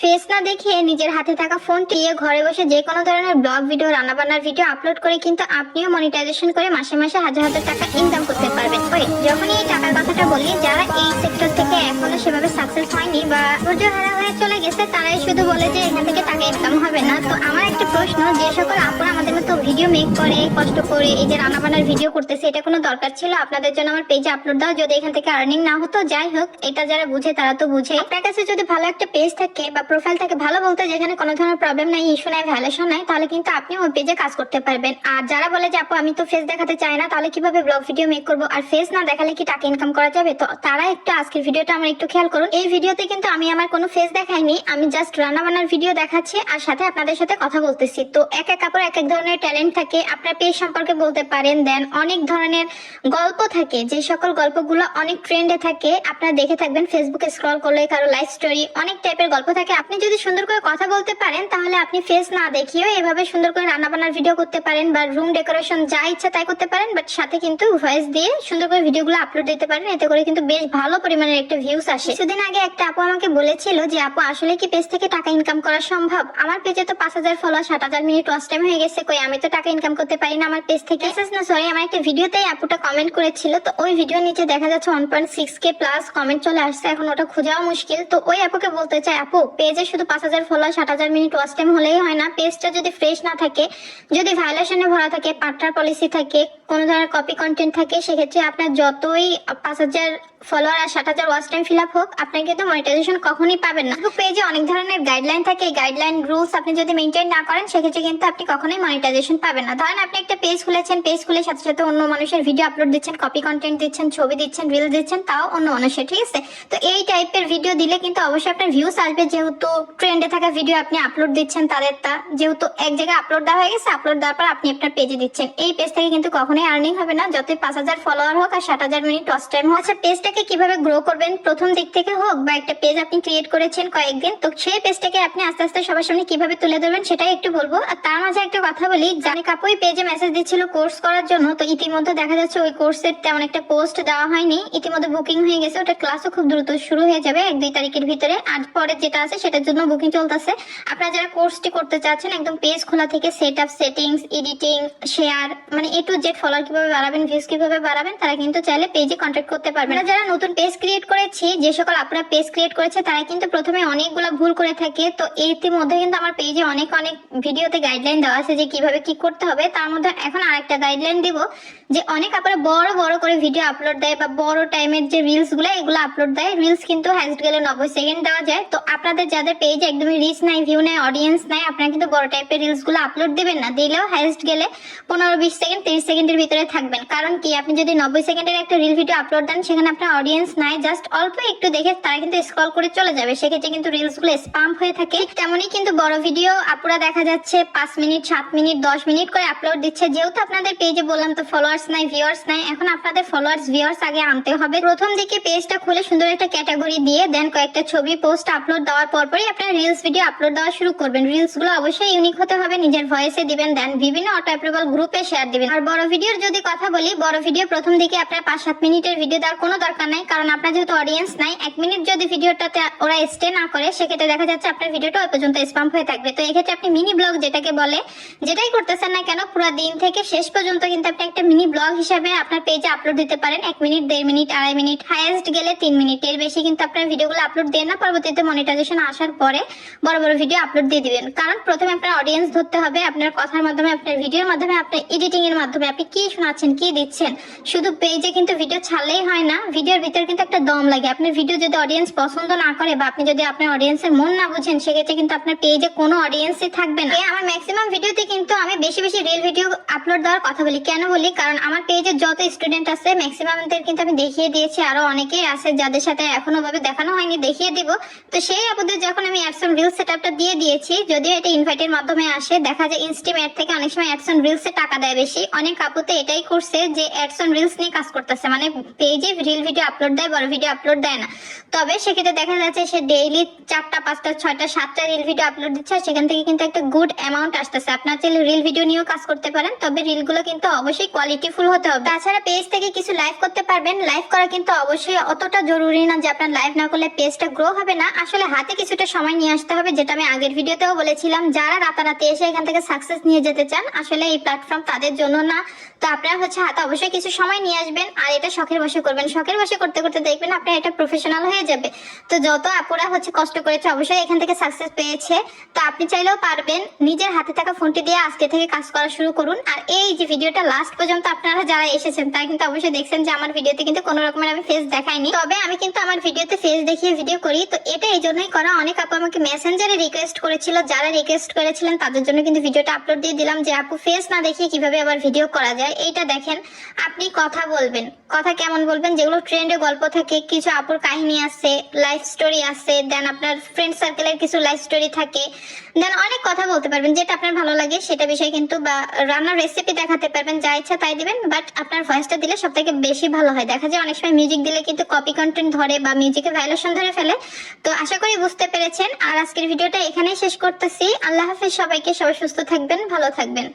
Face না দেখিয়ে নিজের হাতে থাকা ফোনটি ঘরে বসে যে কোনো ধরনের ব্লগ ভিডিও, রান্নাবান্নার ভিডিও আপলোড করে কিন্তু আপনিও মনিটাইজেশন করে মাসে মাসে হাজার হাজার টাকা ইনকাম করতে পারবেন। যখনই এই টাকার কথাটা বলি, যারা এই সেক্টর বা ধৈর্য হারা হয়ে চলে গেছে, তারাই শুধু বলে যে এখান থেকে টাকা ইনকাম হবে না। তো আমার একটা প্রশ্ন, যে সকল আপুরা আমাদের মতো ভিডিও মেক করে, কষ্ট করে, এই যে রান্নাবান্নার ভিডিও করতেছে, এটা কোনো দরকার ছিল? আপনাদের জন্য আমার পেজে আপলোড দাও, যদি এখান থেকে আর্নিং না হতো, যাই হোক, এটা যারা বুঝে তারা তো বুঝে। আপনার কাছে যদি ভালো একটা পেজ থাকে বা প্রোফাইল থাকে, ভালো বলতে যেখানে কোনো ধরনের প্রবলেম নাই ইস্যু নাই ভ্যালেশন নাই, তাহলে কিন্তু আপনি ওই পেজে কাজ করতে পারবেন। আর যারা বলে যে, আপু, আমি তো ফেস দেখাতে চাই না, তাহলে কীভাবে ব্লগ ভিডিও মেক করব? আর ফেস না দেখালে কি টাকা ইনকাম করা যাবে? তো তারা একটু আজকের ভিডিওটা আমার একটু খেয়াল করুন। এই ভিডিওতে কিন্তু আমি আমার কোনো ফেস দেখাইনি। আমি জাস্ট রান্না বান্নার ভিডিও দেখাচ্ছি আর সাথে আপনাদের সাথে কথা বলতেছি। তো এক এক কাপড় এক এক ধরনের ট্যালেন্ট থাকে। আপনার পেজ সম্পর্কে বলতে পারেন দেন অনেক ধরনের গল্প থাকে। যে সকল গল্পগুলো অনেক ট্রেন্ডে থাকে। আপনারা দেখে থাকবেন ফেসবুকে স্ক্রল করলে কারও লাইফ স্টোরি অনেক টাইপের গল্প থাকে। আপনি যদি সুন্দর করে কথা বলতে পারেন, তাহলে আপনি ফেস না দেখিয়েও এভাবে সুন্দর করে রান্না বান্নার ভিডিও করতে পারেন বা রুম ডেকোরেশন যা ইচ্ছা তাই করতে পারেন বাট সাথে কিন্তু ভয়েস দিয়ে সুন্দর করে ভিডিওগুলো আপলোড দিতে পারেন। এতে করে কিন্তু বেশ ভালো পরিমাণের একটা ভিউস আসে। কিছুদিন আগে একটা আপু আমাকে বলেছিল যে, আপু, আসলে কি পেজ থেকে টাকা ইনকাম করা সম্ভব? আমার পেজে তো পাঁচ হাজার ফলোয়ার সাত হাজার মিনিট ওয়াচ টাইম হয়ে গেছে, কই আমি তো টাকা ইনকাম করতে পারি না আমার পেজ থেকে? না সরি আমার একটা ভিডিওতেই আপুটা কমেন্ট করেছিল, তো ওই ভিডিও নিচে দেখা যাচ্ছে one point six K plus comment চলে আসছে, এখন ওটা খোঁজাও মুশকিল, তো ওই আপুকে বলতে চাই, আপু, পেজে শুধু পাঁচ হাজার ফলোয়ার সাত হাজার মিনিট ওয়াচ টাইম হলেই হয় না, পেজটা যদি ফ্রেশ না থাকে, যদি ভায়োলেশনে ভরা থাকে পার্টনার পলিসি থাকে, কোনো ধরনের কপি কন্টেন্ট থাকে, সেক্ষেত্রে আপনার যতই পাঁচ হাজার ফলোয়ার আর ষাট হাজার ওয়াচ টাইম ফিল আপ হোক আপনি কিন্তু মনিটাইজেশন কখনই পাবেন না। পেজে অনেক ধরনের গাইডলাইন থাকে। এই গাইডলাইন রুলস আপনি যদি মেনটেন না করেন, সেক্ষেত্রে কিন্তু আপনি কখনোই মনিটাইজেশন পাবেন না। ধরেন আপনি একটা পেজ খুলেছেন পেজ খুলে সাথে সাথে অন্য মানুষের ভিডিও আপলোড দিচ্ছেন কপি কন্টেন্ট দিচ্ছেন, ছবি দিচ্ছেন রিল দিচ্ছেন, তাও অন্য মানুষের, ঠিক আছে? তো এই টাইপের ভিডিও দিলে কিন্তু অবশ্যই আপনার ভিউস আসবে। যেহেতু ট্রেন্ডে থাকা ভিডিও আপনি আপলোড দিচ্ছেন, তাদের তা, যেহেতু এক জায়গায় আপলোড দেওয়া হয়ে গেছে আপলোড দেওয়ার পর আপনি আপনার পেজে দিচ্ছেন। এই পেজ থেকে কিন্তু কখনোই আর্নিং হবে না। যতই পাঁচ হাজার ফলোয়ার হোক আর ষাট হাজার মিনিট ওয়াচ টাইম হোক আচ্ছা পেজটাকে কীভাবে গ্রো করবেন প্রথম দিক থেকে হোক বা একটা পেজ আপনি ক্রিয়েট করেছেন কয়েকদিন, তো সেই পেজটাকে আপনি আস্তে আস্তে সবার সামনে কীভাবে তুলে ধরবেন সেটাই একটু বলব। আর তার মাঝে একটা কথা বলি, জানি কাপুই পেজে মেসেজ দিচ্ছিল কোর্স করার জন্য, তো ইতিমধ্যে দেখা যাচ্ছে ওই কোর্সের তেমন একটা পোস্ট দেওয়া হয়নি। ইতিমধ্যে বুকিং হয়ে গেছে, ওটা ক্লাসও খুব দ্রুত শুরু হয়ে যাবে এক দুই তারিখের ভিতরে। আর পরে যেটা আছে সেটার জন্য বুকিং চলতেছে। আপনারা যারা কোর্সটি করতে চাচ্ছেন, একদম পেজ খোলা থেকে set up settings editing share মানে এ টু জেড ফলোয়ার কীভাবে বাড়াবেন ভিউজ কীভাবে বাড়াবেন, তারা কিন্তু চাইলে পেজে কন্ট্যাক্ট করতে পারবেন। যারা নতুন পেজ ক্রিয়েট করেছি, যে সকল আপনারা পেজ ক্রিয়েট করেছে, তারা কিন্তু প্রথমে অনেকগুলো ভুল করে থাকে। তো ইতিমধ্যে কিন্তু আমার পেজে অনেক অনেক ভিডিওতে গাইডলাইন দেওয়া আছে যে কীভাবে কি করতে হবে। তার মধ্যে এখন আরেকটা গাইডলাইন দিব, যে অনেক আপনারা বড় বড় করে ভিডিও আপলোড দেয় বা বড় টাইমের যে রিলসগুলো, এগুলো আপলোড দেয়। রিলস কিন্তু হাইস্ট গেলে নব্বই সেকেন্ড দেওয়া যায়। তো আপনাদের যাদের পেজ একদমই রিচ নাই ভিউ নাই অডিয়েন্স নাই, আপনারা কিন্তু বড় টাইপের রিলসগুলো আপলোড দেবেন না। দিলেও হাইস্ট গেলে পনেরো, বিশ সেকেন্ড তিরিশ সেকেন্ডের ভিতরে থাকবেন। কারণ কি, আপনি যদি নব্বই সেকেন্ডের একটা রিল ভিডিও আপলোড দেন, সেখানে আপনার অডিয়েন্স নাই জাস্ট অল্প একটু দেখে তারা কিন্তু স্ক্রল করে চলে যাবে। সেক্ষেত্রে কিন্তু রিলসগুলো স্পাম হয়ে থাকে। তেমনই কিন্তু বড় ভিডিও আপুরা দেখা যাচ্ছে, পাঁচ মিনিট, সাত মিনিট, দশ মিনিট করে আপলোড দিচ্ছে। যেহেতু আপনাদের পেজে বললাম তো ফলোয়ার্স নাই ভিউয়ার্স নাই, এখন আপনাদের ফলোয়ার্স ভিউয়ার্স আগে আনতে হবে। প্রথম দিকে পেজটা খুলে সুন্দর একটা ক্যাটাগরি দিয়ে দেন কয়েকটা ছবি পোস্ট আপলোড দেওয়ার পরপরই আপনারা রিলস ভিডিও আপলোড দেওয়া শুরু করবেন। রিলসগুলো অবশ্যই ইউনিক হতে হবে, নিজের ভয়েসে দিবেন দেন বিভিন্ন অটো অ্যাপ্রুভাল গ্রুপে শেয়ার দিবেন। আর বড় ভিডিওর যদি কথা বলি, বড় ভিডিও প্রথম দিকে আপনার পাঁচ সাত মিনিটের ভিডিও দেওয়ার কোনো দরকার নাই, কারণ আপনার যেহেতু অডিয়েন্স নাই, এক মিনিট যদি ভিডিওটাতে ওরা স্টে না করে, সেক্ষেত্রে দেখা যাচ্ছে আপনার ভিডিওটা ওই পর্যন্ত স্পাম্প হয়ে থাকবে। তো এক্ষেত্রে আপনি মিনি ব্লগ যেটাকে বলে, যেটাই করতেছেন না কেন, পুরো দিন থেকে শেষ পর্যন্ত কিন্তু আপনি একটা মিনি ব্লগ হিসাবে আপনার পেজে আপলোড দিতে পারেন। এক মিনিট, দেড় মিনিট, আড়াই মিনিট হাইয়েস্ট গেলে তিন মিনিট। এর বেশি কিন্তু আপনার ভিডিওগুলো আপলোড দেন না, পরবর্তীতে মনিটাইজেশন আসার পরে বড় বড় ভিডিও আপলোড দিয়ে দিবেন। কারণ প্রথমে আপনার অডিয়েন্স ধরতে হবে, আপনার কথার মাধ্যমে, আপনার ভিডিওর মাধ্যমে, আপনার এডিটিং এর মাধ্যমে। আপনি কি শোনাচ্ছেন, কি দিচ্ছেন? শুধু পেজে কিন্তু ভিডিও ছাড়লেই হয় না ভিডিওর ভিতরে কিন্তু একটা দম লাগে। আপনার ভিডিও যদি অডিয়েন্স পছন্দ না করে বা আপনি যদি আপনার অডিয়েন্সের মন না বুঝেন, সেক্ষেত্রে কিন্তু আপনার পেজে কোনো অডিয়েন্সই থাকবে না। আমার ম্যাক্সিমাম ভিডিওতে কিন্তু আমি বেশি বেশি রিল ভিডিও আপলোড দেওয়ার কথা বলি। কেন বলি? কারণ আমার পেজে যত স্টুডেন্ট আছে ম্যাক্সিমামদের কিন্তু আমি দেখিয়ে দিয়েছি। আরও অনেকেই আছে যাদের সাথে এখনও ভাবে দেখানো হয়নি, দেখিয়ে দিব। তো সেই আপুদের যখন আমি অ্যাডসন রিল সেটআপটা দিয়ে দিয়েছি, যদিও এটা ইনভাইটের মাধ্যমে আসে, দেখা যায় ইনস্টিমেট থেকে অনেক সময় অ্যাডসন রিলসে টাকা দেয় বেশি। অনেক আপুতে এটাই করছে যে অ্যাডসন রিলস নিয়ে কাজ করতেছে। মানে পেজে রিল ভিডিও ভিডিও আপলোড দেয়, বড় ভিডিও আপলোড দেয় না। তবে সেক্ষেত্রে দেখা যাচ্ছে সে ডেইলি চারটা, পাঁচটা, ছয়টা, সাতটা রিল ভিডিও আপলোড দিচ্ছে আর সেখান থেকে কিন্তু একটা গুড অ্যামাউন্ট আসতেছে। আপনার চাইলে রিল ভিডিও নিয়েও কাজ করতে পারেন, তবে রিলগুলো কিন্তু অবশ্যই কোয়ালিটিফুল হতে হবে। তাছাড়া পেজ থেকে কিছু লাইভ করতে পারবেন। লাইভ করা কিন্তু অবশ্যই অতটা জরুরি না যে আপনার লাইভ না করলে পেজটা গ্রো হবে না। আসলে হাতে কিছুটা সময় নিয়ে আসতে হবে, যেটা আমি আগের ভিডিওতেও বলেছিলাম। যারা রাতারাতি এসে এখান থেকে সাকসেস নিয়ে যেতে চান, আসলে এই প্ল্যাটফর্ম তাদের জন্য না। তো আপনারা হচ্ছে হাতে অবশ্যই কিছু সময় নিয়ে আসবেন, আর এটা শখের বসে করবেন। শখের বসে করতে করতে দেখবেন আপনার এটা প্রফেশনাল হয়ে যাবে। তো যত আপুরা হচ্ছে কষ্ট করেছে, অবশ্যই এখান থেকে সাকসেস পেয়েছে। তো আপনি চাইলেও পারবেন নিজের হাতে থাকা ফোনটি দিয়ে আজকে থেকে কাজ করা শুরু করুন। আর এই যে ভিডিওটা লাস্ট পর্যন্ত আপনারা যারা এসেছেন, তারা কিন্তু অবশ্যই দেখছেন যে আমার ভিডিওতে কিন্তু কোনো রকমের আমি ফেস দেখাইনি। তবে আমি কিন্তু আমার ভিডিওতে ফেস দেখিয়ে ভিডিও করি। তো এটা এই জন্যই করা, অনেক আপু আমাকে মেসেঞ্জারে রিকোয়েস্ট করেছিল। যারা রিকোয়েস্ট করেছিলেন, তাদের জন্য কিন্তু ভিডিওটা আপলোড দিয়ে দিলাম যে, আপু ফেস না দেখিয়ে কীভাবে আবার ভিডিও করা যায়? এইটা দেখেন, আপনি কথা বলবেন। কথা কেমন বলবেন? যেগুলো ট্রেন্ডে গল্প থাকে, কিছু আপুর কাহিনী আছে লাইফ স্টোরি আছে দেন আপনার ফ্রেন্ড সার্কেলের কিছু লাইফ স্টোরি থাকে। দেন অনেক কথা বলতে পারবেন, যেটা আপনার ভালো লাগে সেটা বিষয়ে কিন্তু বা রান্নার রেসিপি দেখাতে পারবেন, যা ইচ্ছা তাই দিবেন বাট আপনার ভয়েসটা দিলে সব থেকে বেশি ভালো হয়। দেখা যায় অনেক সময় মিউজিক দিলে কিন্তু কপি কন্টেন্ট ধরে বা মিউজিকের ভাইলেশন ধরে ফেলে। তো আশা করি বুঝতে পেরেছেন। আর আজকের ভিডিওটা এখানেই শেষ করতেছি। আল্লাহ হাফিজ সবাইকে সবাই সুস্থ থাকবেন, ভালো থাকবেন।